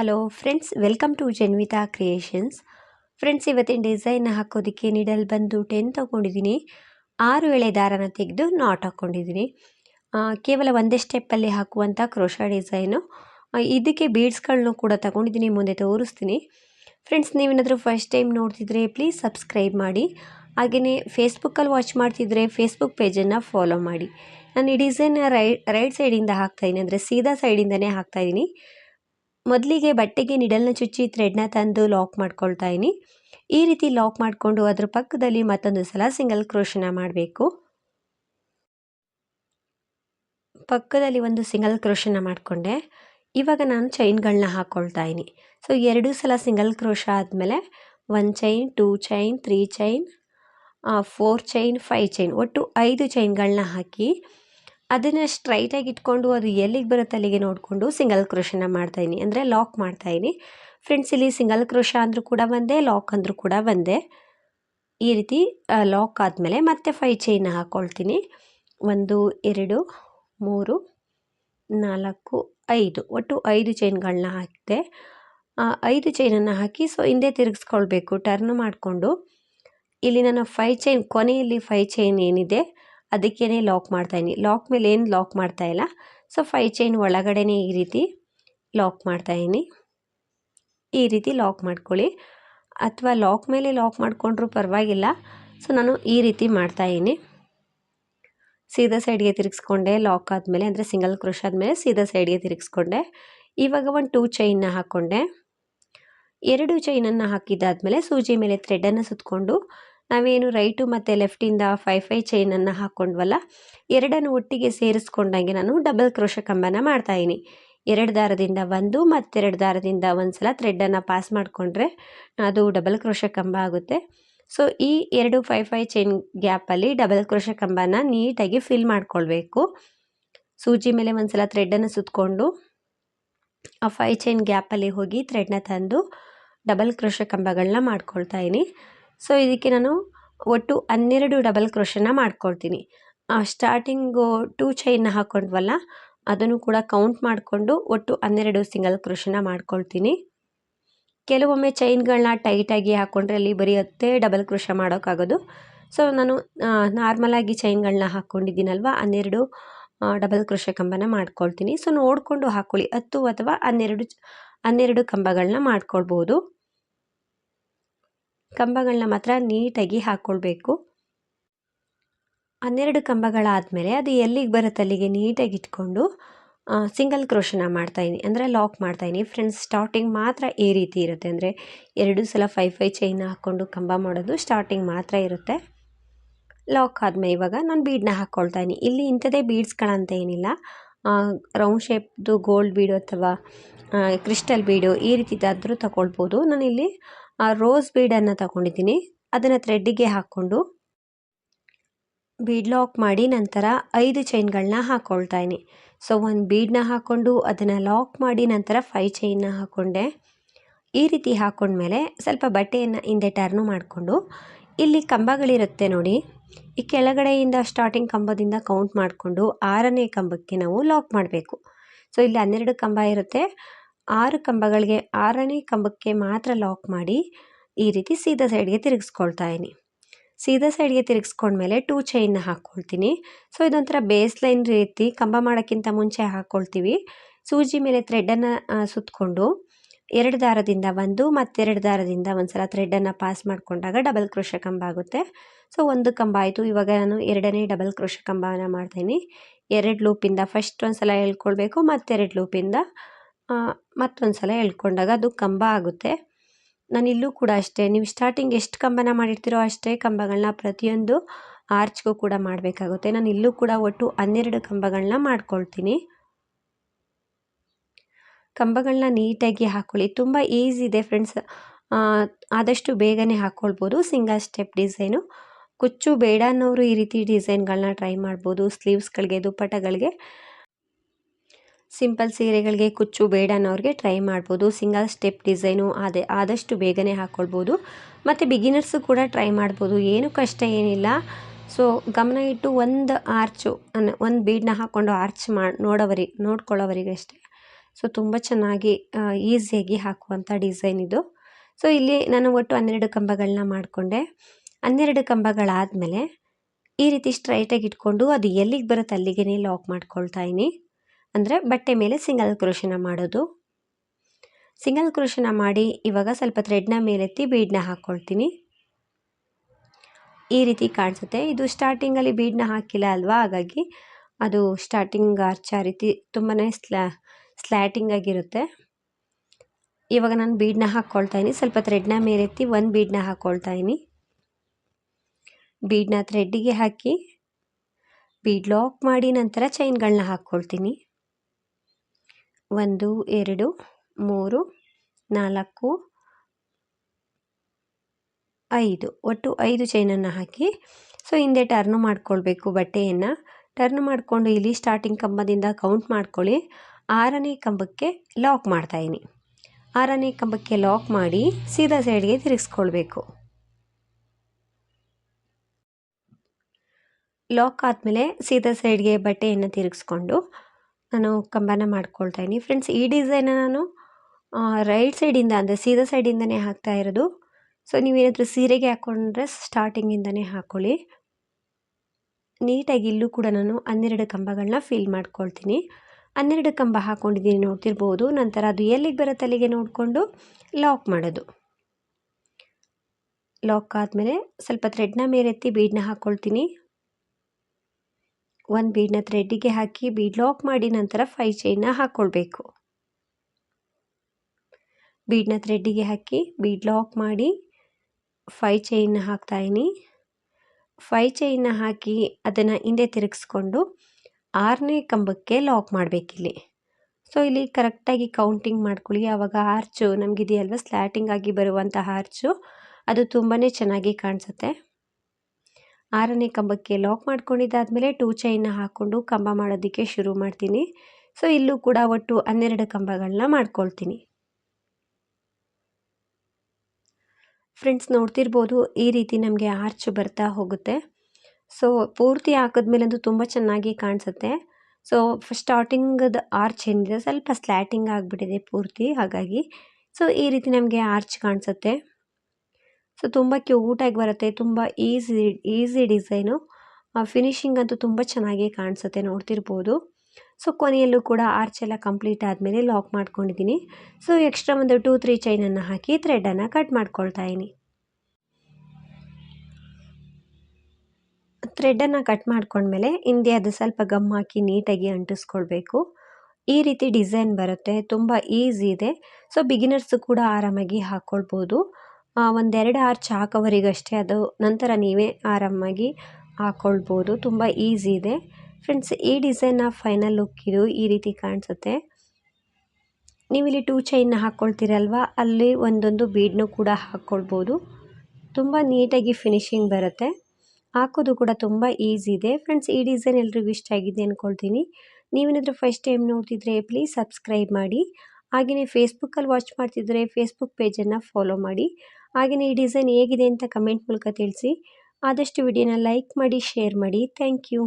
Hello friends welcome to Janvita creations friends ಇವತ್ತಿನ design ಹಾಕೋದಕ್ಕೆ needle ಬಂದು ಟೆನ್ ತೊಗೊಂಡಿದ್ದೀನಿ ಆರು ಎಳೆ ದಾರನ ತೆಗೆದು ನಾಟ್ ಹಾಕ್ಕೊಂಡಿದ್ದೀನಿ ಕೇವಲ ಒಂದೇ ಸ್ಟೆಪ್ಪಲ್ಲಿ ಹಾಕುವಂಥ ಕ್ರೋಶ ಡಿಸೈನು ಇದಕ್ಕೆ ಬೀಡ್ಸ್ಗಳನ್ನೂ ಕೂಡ ತಗೊಂಡಿದ್ದೀನಿ ಮುಂದೆ ತೋರಿಸ್ತೀನಿ. ಫ್ರೆಂಡ್ಸ್ ನೀವೇನಾದರೂ ಫಸ್ಟ್ ಟೈಮ್ ನೋಡ್ತಿದ್ರೆ ಪ್ಲೀಸ್ ಸಬ್ಸ್ಕ್ರೈಬ್ ಮಾಡಿ. ಹಾಗೆಯೇ ಫೇಸ್ಬುಕ್ಕಲ್ಲಿ ವಾಚ್ ಮಾಡ್ತಿದ್ರೆ ಫೇಸ್ಬುಕ್ ಪೇಜನ್ನು ಫಾಲೋ ಮಾಡಿ. ನಾನು ಈ ಡಿಸೈನ್ ರೈ ರೈಟ್ ಸೈಡಿಂದ ಹಾಕ್ತಾಯಿದ್ದೀನಿ ಅಂದರೆ ಸೀದಾ ಸೈಡಿಂದನೇ ಹಾಕ್ತಾಯಿದ್ದೀನಿ ಮೊದಲಿಗೆ ಬಟ್ಟೆಗೆ ನಿಡಲ್ನ ಚುಚ್ಚಿ ಥ್ರೆಡ್ನ ತಂದು ಲಾಕ್ ಮಾಡ್ಕೊಳ್ತಾ ಇದ್ದೀನಿ ಈ ರೀತಿ ಲಾಕ್ ಮಾಡಿಕೊಂಡು ಅದ್ರ ಪಕ್ಕದಲ್ಲಿ ಮತ್ತೊಂದು ಸಲ ಸಿಂಗಲ್ ಕ್ರೋಶನ ಮಾಡಬೇಕು. ಪಕ್ಕದಲ್ಲಿ ಒಂದು ಸಿಂಗಲ್ ಕ್ರೋಶನ ಮಾಡಿಕೊಂಡೆ. ಇವಾಗ ನಾನು ಚೈನ್ಗಳನ್ನ ಹಾಕ್ಕೊಳ್ತಾ ಇದ್ದೀನಿ ಸೊ ಎರಡು ಸಲ ಸಿಂಗಲ್ ಕ್ರೋಶ ಆದಮೇಲೆ one chain two chain three chain four chain five chain ಒಟ್ಟು ಐದು ಚೈನ್ಗಳನ್ನ ಹಾಕಿ ಅದನ್ನು ಸ್ಟ್ರೈಟಾಗಿ ಇಟ್ಕೊಂಡು ಅದು ಎಲ್ಲಿಗೆ ಬರುತ್ತೆ ಅಲ್ಲಿಗೆ ನೋಡಿಕೊಂಡು ಸಿಂಗಲ್ ಕ್ರೋಶನ ಮಾಡ್ತಾಯಿನಿ ಅಂದರೆ ಲಾಕ್ ಮಾಡ್ತಾಯಿದ್ದೀನಿ ಫ್ರೆಂಡ್ಸ್ ಇಲ್ಲಿ ಸಿಂಗಲ್ ಕ್ರೋಶ ಅಂದರೂ ಕೂಡ ಒಂದೇ ಲಾಕ್ ಅಂದರೂ ಕೂಡ ಒಂದೇ. ಈ ರೀತಿ ಲಾಕ್ ಆದಮೇಲೆ ಮತ್ತೆ ಫೈ ಚೈನ್ ಹಾಕ್ಕೊಳ್ತೀನಿ ಒಂದು, ಎರಡು, ಮೂರು, ನಾಲ್ಕು, ಐದು. ಒಟ್ಟು ಐದು ಚೈನ್ಗಳನ್ನ ಹಾಕಿದೆ. ಐದು ಚೈನನ್ನು ಹಾಕಿ ಸೊ ಹಿಂದೆ ತಿರುಗಿಸ್ಕೊಳ್ಬೇಕು. ಟರ್ನ್ ಮಾಡಿಕೊಂಡು. ಇಲ್ಲಿ ನಾನು ಫೈ ಚೈನ್ ಕೊನೆಯಲ್ಲಿ ಫೈ ಚೈನ್ ಏನಿದೆ ಅದಕ್ಕೇ ಲಾಕ್ ಮಾಡ್ತಾಯಿನಿ ಲಾಕ್ ಮೇಲೆ ಏನು ಲಾಕ್ ಮಾಡ್ತಾಯಿಲ್ಲ ಸೊ ಫೈ ಚೈನ್ ಒಳಗಡೆನೇ ಈ ರೀತಿ ಲಾಕ್ ಮಾಡ್ತಾಯಿದ್ದೀನಿ ಈ ರೀತಿ ಲಾಕ್ ಮಾಡ್ಕೊಳ್ಳಿ. ಅಥವಾ ಲಾಕ್ ಮೇಲೆ ಲಾಕ್ ಮಾಡಿಕೊಂಡ್ರೂ ಪರವಾಗಿಲ್ಲ. ಸೊ ನಾನು ಈ ರೀತಿ ಮಾಡ್ತಾಯಿದ್ದೀನಿ ಸೀದಾ ಸೈಡ್ಗೆ ತಿರುಗಿಸ್ಕೊಂಡೆ. ಲಾಕ್ ಆದಮೇಲೆ, ಅಂದರೆ ಸಿಂಗಲ್ ಕ್ರೋಶ್ ಆದಮೇಲೆ ಸೀದಾ ಸೈಡ್ಗೆ ತಿರುಗಿಸ್ಕೊಂಡೆ. ಇವಾಗ ಒಂದು ಟೂ ಚೈನ್ನ ಹಾಕ್ಕೊಂಡೆ ಎರಡು ಚೈನನ್ನು ಹಾಕಿದ್ದಾದಮೇಲೆ ಸೂಜಿ ಮೇಲೆ ಥ್ರೆಡನ್ನು ಸುತ್ತಕೊಂಡು ನಾವೇನು ರೈಟು ಮತ್ತು ಲೆಫ್ಟಿಂದ ಫೈ ಫೈ ಚೈನನ್ನು ಹಾಕ್ಕೊಂಡ್ವಲ್ಲ ಎರಡನ್ನು ಒಟ್ಟಿಗೆ ಸೇರಿಸ್ಕೊಂಡಂಗೆ ನಾನು ಡಬಲ್ ಕ್ರೋಶ ಕಂಬನ ಮಾಡ್ತಾಯಿದ್ದೀನಿ ಎರಡು ದಾರದಿಂದ ಒಂದು ಮತ್ತೆರಡು ದಾರದಿಂದ ಒಂದು ಸಲ ಥ್ರೆಡ್ಡನ್ನು ಪಾಸ್ ಮಾಡಿಕೊಂಡ್ರೆ ಅದು ಡಬಲ್ ಕ್ರೋಶ ಕಂಬ ಆಗುತ್ತೆ. ಸೊ ಈ ಎರಡು ಫೈ ಫೈ ಚೈನ್ ಗ್ಯಾಪಲ್ಲಿ ಡಬಲ್ ಕ್ರೋಶ ಕಂಬನ ನೀಟಾಗಿ ಫಿಲ್ ಮಾಡ್ಕೊಳ್ಬೇಕು. ಸೂಜಿ ಮೇಲೆ ಒಂದು ಸಲ ಥ್ರೆಡ್ಡನ್ನು ಸುತ್ತಕೊಂಡು ಆ ಫೈ ಚೈನ್ ಗ್ಯಾಪಲ್ಲಿ ಹೋಗಿ ಥ್ರೆಡ್ನ ತಂದು ಡಬಲ್ ಕ್ರೋಶ ಕಂಬಗಳನ್ನ ಮಾಡ್ಕೊಳ್ತಾ ಇದ್ದೀನಿ. ಸೊ ಇದಕ್ಕೆ ನಾನು ಒಟ್ಟು ಹನ್ನೆರಡು ಡಬಲ್ ಕ್ರೋಶನ ಮಾಡ್ಕೊಳ್ತೀನಿ. ಸ್ಟಾರ್ಟಿಂಗು ಟೂ ಚೈನ್ನ ಹಾಕ್ಕೊಂಡ್ವಲ್ಲ ಅದನ್ನು ಕೂಡ ಕೌಂಟ್ ಮಾಡಿಕೊಂಡು ಒಟ್ಟು ಹನ್ನೆರಡು ಸಿಂಗಲ್ ಕ್ರೋಶನ ಮಾಡ್ಕೊಳ್ತೀನಿ. ಕೆಲವೊಮ್ಮೆ ಚೈನ್ಗಳನ್ನ ಟೈಟಾಗಿ ಹಾಕ್ಕೊಂಡ್ರೆ ಅಲ್ಲಿ ಬರೀ ಹತ್ತೇ ಡಬಲ್ ಕ್ರೋಶ ಮಾಡೋಕ್ಕಾಗೋದು. ಸೊ ನಾನು ನಾರ್ಮಲಾಗಿ ಚೈನ್ಗಳನ್ನ ಹಾಕ್ಕೊಂಡಿದ್ದೀನಲ್ವ ಹನ್ನೆರಡು ಡಬಲ್ ಕ್ರೋಶ ಕಂಬನ ಮಾಡ್ಕೊಳ್ತೀನಿ. ಸೊ ನೋಡಿಕೊಂಡು ಹಾಕ್ಕೊಳ್ಳಿ ಹತ್ತು ಅಥವಾ ಹನ್ನೆರಡು ಹನ್ನೆರಡು ಕಂಬಗಳನ್ನ ಮಾಡ್ಕೊಳ್ಬೋದು. ಕಂಬಗಳನ್ನ ಮಾತ್ರ ನೀಟಾಗಿ ಹಾಕ್ಕೊಳ್ಬೇಕು ಹನ್ನೆರಡು ಕಂಬಗಳಾದಮೇಲೆ ಅದು ಎಲ್ಲಿಗೆ ಬರುತ್ತೆ ಅಲ್ಲಿಗೆ ನೀಟಾಗಿ ಇಟ್ಕೊಂಡು ಸಿಂಗಲ್ ಕ್ರೋಶನ ಮಾಡ್ತಾಯಿದ್ದೀನಿ ಅಂದರೆ ಲಾಕ್ ಮಾಡ್ತಾಯಿದ್ದೀನಿ ಫ್ರೆಂಡ್ಸ್ ಸ್ಟಾರ್ಟಿಂಗ್ ಮಾತ್ರ ಈ ರೀತಿ ಇರುತ್ತೆ. ಅಂದರೆ ಎರಡು ಸಲ ಫೈ ಫೈ ಚೈನ್ ಹಾಕ್ಕೊಂಡು ಕಂಬ ಮಾಡೋದು ಸ್ಟಾರ್ಟಿಂಗ್ ಮಾತ್ರ ಇರುತ್ತೆ. ಲಾಕ್ ಆದಮೇಲೆ ಇವಾಗ ನಾನು ಬೀಡನ್ನ ಹಾಕ್ಕೊಳ್ತಾ ಇದ್ದೀನಿ ಇಲ್ಲಿ ಇಂಥದ್ದೇ ಬೀಡ್ಸ್ಗಳಂತ ಏನಿಲ್ಲ. ರೌಂಡ್ ಶೇಪ್ದು ಗೋಲ್ಡ್ ಬೀಡು ಅಥವಾ ಕ್ರಿಸ್ಟಲ್ ಬೀಡು ಈ ರೀತಿದಾದರೂ ತಗೊಳ್ಬೋದು. ನಾನಿಲ್ಲಿ ರೋಸ್ ಬೀಡನ್ನು ತಗೊಂಡಿದ್ದೀನಿ. ಅದನ್ನು ಥ್ರೆಡ್ಡಿಗೆ ಹಾಕ್ಕೊಂಡು ಬೀಡ್ ಲಾಕ್ ಮಾಡಿ ನಂತರ ಐದು ಚೈನ್ಗಳನ್ನ ಹಾಕ್ಕೊಳ್ತಾ ಇನಿ ಸೊ ಒಂದು ಬೀಡನ್ನ ಹಾಕ್ಕೊಂಡು, ಅದನ್ನು ಲಾಕ್ ಮಾಡಿ ನಂತರ ಫೈ ಚೈನ್ನ ಹಾಕ್ಕೊಂಡೆ ಈ ರೀತಿ ಹಾಕ್ಕೊಂಡ್ಮೇಲೆ ಸ್ವಲ್ಪ ಬಟ್ಟೆಯನ್ನು ಹಿಂದೆ ಟರ್ನು ಮಾಡಿಕೊಂಡು, ಇಲ್ಲಿ ಕಂಬಗಳಿರುತ್ತೆ ನೋಡಿ. ಈ ಕೆಳಗಡೆಯಿಂದ ಸ್ಟಾರ್ಟಿಂಗ್ ಕಂಬದಿಂದ ಕೌಂಟ್ ಮಾಡಿಕೊಂಡು ಆರನೇ ಕಂಬಕ್ಕೆ ನಾವು ಲಾಕ್ ಮಾಡಬೇಕು. ಸೊ ಇಲ್ಲಿ ಹನ್ನೆರಡು ಕಂಬ ಇರುತ್ತೆ. ಆರು ಕಂಬಗಳಿಗೆ ಆರನೇ ಕಂಬಕ್ಕೆ ಮಾತ್ರ ಲಾಕ್ ಮಾಡಿ ಈ ರೀತಿ ಸೀದಾ ಸೈಡ್ಗೆ ತಿರುಗಿಸ್ಕೊಳ್ತಾ ಇದ್ದೀನಿ. ಸೀದಾ ಸೈಡ್ಗೆ ತಿರುಗಿಸ್ಕೊಂಡ್ಮೇಲೆ ಟೂ ಚೈನ್ನ ಹಾಕ್ಕೊಳ್ತೀನಿ. ಸೊ ಇದೊಂಥರ ಬೇಸ್ ಲೈನ್ ರೀತಿ ಕಂಬ ಮಾಡೋಕ್ಕಿಂತ ಮುಂಚೆ ಹಾಕ್ಕೊಳ್ತೀವಿ. ಸೂಜಿ ಮೇಲೆ ಥ್ರೆಡನ್ನು ಸುತ್ತಕೊಂಡು ಎರಡು ದಾರದಿಂದ ಒಂದು ಮತ್ತೆರಡು ದಾರದಿಂದ ಒಂದು ಸಲ ಥ್ರೆಡನ್ನು ಪಾಸ್ ಮಾಡಿಕೊಂಡಾಗ ಡಬಲ್ ಕ್ರೋಶ ಕಂಬ ಆಗುತ್ತೆ. ಸೊ ಒಂದು ಕಂಬ ಆಯಿತು. ಇವಾಗ ನಾನು ಎರಡನೇ ಡಬಲ್ ಕ್ರೋಶ ಕಂಬವನ್ನು ಮಾಡ್ತೀನಿ. ಎರಡು ಲೂಪಿಂದ ಫಸ್ಟ್ ಒಂದು ಸಲ ಎಳ್ಕೊಳ್ಬೇಕು ಮತ್ತೆರಡು ಲೂಪಿಂದ ಮತ್ತೊಂದು ಸಲ ಎಳ್ಕೊಂಡಾಗ ಅದು ಕಂಬ ಆಗುತ್ತೆ. ನಾನು ಇಲ್ಲೂ ಕೂಡ ಅಷ್ಟೇ. ನೀವು ಸ್ಟಾರ್ಟಿಂಗ್ ಎಷ್ಟು ಕಂಬನ ಮಾಡಿರ್ತೀರೋ ಅಷ್ಟೇ ಕಂಬಗಳನ್ನ ಪ್ರತಿಯೊಂದು ಆರ್ಚ್ಗೂ ಕೂಡ ಮಾಡಬೇಕಾಗುತ್ತೆ. ನಾನು ಇಲ್ಲೂ ಕೂಡ ಒಟ್ಟು ಹನ್ನೆರಡು ಕಂಬಗಳನ್ನ ಮಾಡ್ಕೊಳ್ತೀನಿ. ಕಂಬಗಳನ್ನ ನೀಟಾಗಿ ಹಾಕ್ಕೊಳ್ಳಿ ತುಂಬ ಈಸಿ ಇದೆ ಫ್ರೆಂಡ್ಸ್. ಆದಷ್ಟು ಬೇಗನೆ ಹಾಕ್ಕೊಳ್ಬೋದು ಸಿಂಗಲ್ ಸ್ಟೆಪ್ ಡಿಸೈನು. ಕುಚ್ಚು ಬೇಡ ಅನ್ನೋರು ಈ ರೀತಿ ಡಿಸೈನ್ಗಳನ್ನ ಟ್ರೈ ಮಾಡ್ಬೋದು. ಸ್ಲೀವ್ಸ್ಗಳಿಗೆ, ದುಪ್ಪಟಗಳಿಗೆ. ಸಿಂಪಲ್ ಸೀರೆಗಳಿಗೆ ಕುಚ್ಚು ಬೇಡ ಅನ್ನೋರಿಗೆ ಟ್ರೈ ಮಾಡ್ಬೋದು. ಸಿಂಗಲ್ ಸ್ಟೆಪ್ ಡಿಸೈನು ಅದೇ ಆದಷ್ಟು ಬೇಗನೆ ಹಾಕ್ಕೊಳ್ಬೋದು ಮತ್ತು ಬಿಗಿನರ್ಸು ಕೂಡ ಟ್ರೈ ಮಾಡ್ಬೋದು. ಏನು ಕಷ್ಟ ಏನಿಲ್ಲ. ಸೊ, ಗಮನ ಇಟ್ಟು ಒಂದು ಆರ್ಚು ಒಂದು ಬೀಡನ್ನ ಹಾಕ್ಕೊಂಡು ಆರ್ಚ್ ಮಾಡಿ ನೋಡೋವರಿಗೆ ನೋಡ್ಕೊಳ್ಳೋವರಿಗೆ ಅಷ್ಟೇ ಸೊ ತುಂಬ ಚೆನ್ನಾಗಿ ಈಸಿಯಾಗಿ ಹಾಕುವಂಥ ಡಿಸೈನ್ ಇದು. ಸೊ ಇಲ್ಲಿ ನಾನು ಒಟ್ಟು ಹನ್ನೆರಡು ಕಂಬಗಳನ್ನ ಮಾಡಿಕೊಂಡೆ. ಹನ್ನೆರಡು ಕಂಬಗಳಾದಮೇಲೆ ಈ ರೀತಿ ಸ್ಟ್ರೈಟಾಗಿ ಇಟ್ಕೊಂಡು ಅದು ಎಲ್ಲಿಗೆ ಬರುತ್ತೆ ಅಲ್ಲಿಗೆ ಲಾಕ್ ಮಾಡ್ಕೊಳ್ತಾ ಇದ್ದೀನಿ ಅಂದರೆ ಬಟ್ಟೆ ಮೇಲೆ ಸಿಂಗಲ್ ಕ್ರೋಶನ ಮಾಡೋದು. ಸಿಂಗಲ್ ಕ್ರೋಶನ ಮಾಡಿ ಇವಾಗ ಸ್ವಲ್ಪ ಥ್ರೆಡ್ನ ಮೇಲೆತ್ತಿ ಬೀಡನ್ನ ಹಾಕ್ಕೊಳ್ತೀನಿ ಈ ರೀತಿ ಕಾಣಿಸುತ್ತೆ. ಇದು ಸ್ಟಾರ್ಟಿಂಗಲ್ಲಿ ಬೀಡನ್ನ ಹಾಕಿಲ್ಲ ಅಲ್ವಾ? ಹಾಗಾಗಿ ಅದು ಸ್ಟಾರ್ಟಿಂಗ್ ಅರ್ಚ ರೀತಿ ತುಂಬಾ ಸ್ಲಾ ಸ್ಲ್ಯಾಟಿಂಗ್ ಆಗಿರುತ್ತೆ. ಇವಾಗ ನಾನು ಬೀಡನ್ನ ಹಾಕ್ಕೊಳ್ತಾ ಇದ್ದೀನಿ ಸ್ವಲ್ಪ ಥ್ರೆಡ್ನ ಮೇಲೆತ್ತಿ ಒಂದು ಬೀಡನ್ನ ಹಾಕ್ಕೊಳ್ತಾ ಇದ್ದೀನಿ ಬೀಡನ್ನ ಥ್ರೆಡ್ಡಿಗೆ ಹಾಕಿ ಬೀಡ್ ಲಾಕ್ ಮಾಡಿ ನಂತರ ಚೈನ್ಗಳನ್ನ ಹಾಕ್ಕೊಳ್ತೀನಿ ಒಂದು, ಎರಡು, ಮೂರು, ನಾಲ್ಕು, ಐದು. ಒಟ್ಟು ಐದು ಚೈನನ್ನು ಹಾಕಿ ಸೊ ಹಿಂದೆ ಟರ್ನ್ ಮಾಡ್ಕೊಳ್ಬೇಕು ಬಟ್ಟೆಯನ್ನು. ಟರ್ನ್ ಮಾಡಿಕೊಂಡು ಇಲ್ಲಿ ಸ್ಟಾರ್ಟಿಂಗ್ ಕಂಬದಿಂದ ಕೌಂಟ್ ಮಾಡ್ಕೊಳ್ಳಿ. ಆರನೇ ಕಂಬಕ್ಕೆ ಲಾಕ್ ಮಾಡ್ತಾಯಿನಿ ಆರನೇ ಕಂಬಕ್ಕೆ ಲಾಕ್ ಮಾಡಿ ಸೀದಾ ಸೈಡ್ಗೆ ತಿರುಗಿಸ್ಕೊಳ್ಬೇಕು. ಲಾಕ್ ಆದಮೇಲೆ ಸೀದಾ ಸೈಡ್ಗೆ ಬಟ್ಟೆಯನ್ನು ತಿರುಗಿಸ್ಕೊಂಡು ನಾನು ಕಂಬನ ಮಾಡ್ಕೊಳ್ತಾ ಫ್ರೆಂಡ್ಸ್ ಈ ಡಿಸೈನ ನಾನು ರೈಟ್ ಸೈಡಿಂದ ಅಂದರೆ ಸೀದಾ ಸೈಡಿಂದನೇ ಹಾಕ್ತಾ ಇರೋದು. ಸೊ ನೀವೇನಾದರೂ ಸೀರೆಗೆ ಹಾಕ್ಕೊಂಡ್ರೆ ಸ್ಟಾರ್ಟಿಂಗಿಂದನೇ ಹಾಕ್ಕೊಳ್ಳಿ ನೀಟಾಗಿ ಇಲ್ಲೂ ಕೂಡ ನಾನು ಹನ್ನೆರಡು ಕಂಬಗಳನ್ನ ಫಿಲ್ ಮಾಡ್ಕೊಳ್ತೀನಿ. ಹನ್ನೆರಡು ಕಂಬ ಹಾಕ್ಕೊಂಡಿದ್ದೀನಿ ನೋಡ್ತಿರ್ಬೋದು. ನಂತರ ಅದು ಎಲ್ಲಿಗೆ ಬರುತ್ತೆ ಅಲ್ಲಿಗೆ ನೋಡಿಕೊಂಡು ಲಾಕ್ ಮಾಡೋದು. ಲಾಕ್ ಆದಮೇಲೆ ಸ್ವಲ್ಪ ಥ್ರೆಡ್ನ ಮೇಲೆತ್ತಿ ಬೀಡನ್ನ ಹಾಕ್ಕೊಳ್ತೀನಿ ಒಂದು ಬೀಡನ್ನ ಥ್ರೆಡ್ಡಿಗೆ ಹಾಕಿ ಬೀಡ್ ಲಾಕ್ ಮಾಡಿ ನಂತರ ಫೈ ಚೈನ್ನ ಹಾಕ್ಕೊಳ್ಬೇಕು ಬೀಡನ್ನ ಥ್ರೆಡ್ಡಿಗೆ ಹಾಕಿ ಬೀಡ್ ಲಾಕ್ ಮಾಡಿ ಫೈ ಚೈನ್ನ ಹಾಕ್ತಾಯಿನಿ ಫೈ ಚೈನ್ನ ಹಾಕಿ ಅದನ್ನು ಹಿಂದೆ ತಿರುಗಿಸ್ಕೊಂಡು ಆರನೇ ಕಂಬಕ್ಕೆ ಲಾಕ್ ಮಾಡಬೇಕಿಲ್ಲಿ. ಸೊ, ಇಲ್ಲಿ ಕರೆಕ್ಟಾಗಿ ಕೌಂಟಿಂಗ್ ಮಾಡ್ಕೊಳ್ಳಿ. ಆವಾಗ ಆರ್ಚು ನಮಗಿದೆಯಲ್ವ? ಸ್ಲ್ಯಾಟಿಂಗ್ ಆಗಿ ಬರುವಂಥ ಆರ್ಚು ಅದು ತುಂಬಾ ಚೆನ್ನಾಗಿ ಕಾಣಿಸುತ್ತೆ. ಆರನೇ ಕಂಬಕ್ಕೆ ಲಾಕ್ ಮಾಡ್ಕೊಂಡಿದ್ದಾದಮೇಲೆ ಟೂ ಚೈನ್ನ ಹಾಕ್ಕೊಂಡು ಕಂಬ ಮಾಡೋದಕ್ಕೆ ಶುರು ಮಾಡ್ತೀನಿ. ಸೊ, ಇಲ್ಲೂ ಕೂಡ ಒಟ್ಟು ಹನ್ನೆರಡು ಕಂಬಗಳನ್ನ ಮಾಡ್ಕೊಳ್ತೀನಿ. ಫ್ರೆಂಡ್ಸ್ ನೋಡ್ತಿರ್ಬೋದು, ಈ ರೀತಿ ನಮಗೆ ಆರ್ಚ್ ಬರ್ತಾ ಹೋಗುತ್ತೆ. ಸೊ ಪೂರ್ತಿ ಹಾಕಿದ್ಮೇಲಂತೂ ತುಂಬ ಚೆನ್ನಾಗಿ ಕಾಣಿಸುತ್ತೆ. ಸೊ ಸ್ಟಾರ್ಟಿಂಗದ ಆರ್ಚ್ ಏನಿದೆ, ಸ್ವಲ್ಪ ಸ್ಲ್ಯಾಟಿಂಗ್ ಆಗಿಬಿಟ್ಟಿದೆ ಪೂರ್ತಿ, ಹಾಗಾಗಿ. ಸೊ ಈ ರೀತಿ ನಮಗೆ ಆರ್ಚ್ ಕಾಣಿಸುತ್ತೆ. ಸೊ ತುಂಬ ಕ್ಯೂಟಾಗಿ ಬರುತ್ತೆ, ತುಂಬ ಈಸಿ ಈಸಿ ಡಿಸೈನು ಫಿನಿಶಿಂಗ್ ಅಂತೂ ತುಂಬ ಚೆನ್ನಾಗಿ ಕಾಣಿಸುತ್ತೆ, ನೋಡ್ತಿರ್ಬೋದು. ಸೊ ಕೊನೆಯಲ್ಲೂ ಕೂಡ ಆರ್ಚ್ ಎಲ್ಲ ಕಂಪ್ಲೀಟ್ ಆದಮೇಲೆ ಲಾಕ್ ಮಾಡ್ಕೊಂಡಿದ್ದೀನಿ. ಸೊ ಎಕ್ಸ್ಟ್ರಾ ಒಂದು ಟೂ ತ್ರೀ ಚೈನನ್ನು ಹಾಕಿ ಥ್ರೆಡನ್ನು ಕಟ್ ಮಾಡ್ಕೊಳ್ತಾ ಇದ್ದೀನಿ ಥ್ರೆಡನ್ನು ಕಟ್ ಮಾಡ್ಕೊಂಡ್ಮೇಲೆ ಹಿಂದೆ ಅದು ಸ್ವಲ್ಪ ಗಮ್ ಹಾಕಿ ನೀಟಾಗಿ ಅಂಟಿಸ್ಕೊಳ್ಬೇಕು. ಈ ರೀತಿ ಡಿಸೈನ್ ಬರುತ್ತೆ, ತುಂಬ ಈಸಿ ಇದೆ. ಸೊ ಬಿಗಿನರ್ಸು ಕೂಡ ಆರಾಮಾಗಿ ಹಾಕ್ಕೊಳ್ಬೋದು ಒಂದೆರಡು ಆರ್ಚ್ ಹಾಕೋವರಿಗಷ್ಟೇ ಅದು, ನಂತರ ನೀವೇ ಆರಾಮಾಗಿ ಹಾಕ್ಕೊಳ್ಬೋದು ತುಂಬ ಈಸಿ ಇದೆ. ಫ್ರೆಂಡ್ಸ್ ಈ ಡಿಸೈನ್ನ ಫೈನಲ್ ಲುಕ್ ಇದು ಈ ರೀತಿ ಕಾಣಿಸುತ್ತೆ. ನೀವಿಲ್ಲಿ ಟೂ ಚೈನ್ನ ಹಾಕ್ಕೊಳ್ತೀರಲ್ವ ಅಲ್ಲಿ ಒಂದೊಂದು ಬೀಡ್ನು ಕೂಡ ಹಾಕ್ಕೊಳ್ಬೋದು ತುಂಬ ನೀಟಾಗಿ ಫಿನಿಶಿಂಗ್ ಬರುತ್ತೆ. ಹಾಕೋದು ಕೂಡ ತುಂಬ ಈಸಿ ಇದೆ. ಫ್ರೆಂಡ್ಸ್, ಈ ಡಿಸೈನ್ ಎಲ್ರಿಗೂ ಇಷ್ಟ ಆಗಿದೆ ಅಂದ್ಕೊಳ್ತೀನಿ ನೀವೇನಾದರೂ ಫಸ್ಟ್ ಟೈಮ್ ನೋಡ್ತಿದ್ರೆ ಪ್ಲೀಸ್ ಸಬ್ಸ್ಕ್ರೈಬ್ ಮಾಡಿ. ಹಾಗೆಯೇ ಫೇಸ್ಬುಕ್ಕಲ್ಲಿ ವಾಚ್ ಮಾಡ್ತಿದ್ರೆ ಫೇಸ್ಬುಕ್ ಪೇಜನ್ನು ಫಾಲೋ ಮಾಡಿ. ಹಾಗೆಯೇ ಈ ಡಿಸೈನ್ ಹೇಗಿದೆ ಅಂತ ಕಮೆಂಟ್ ಮೂಲಕ ತಿಳಿಸಿ. ಆದಷ್ಟು ವಿಡಿಯೋನ ಲೈಕ್ ಮಾಡಿ, ಶೇರ್ ಮಾಡಿ. Thank you.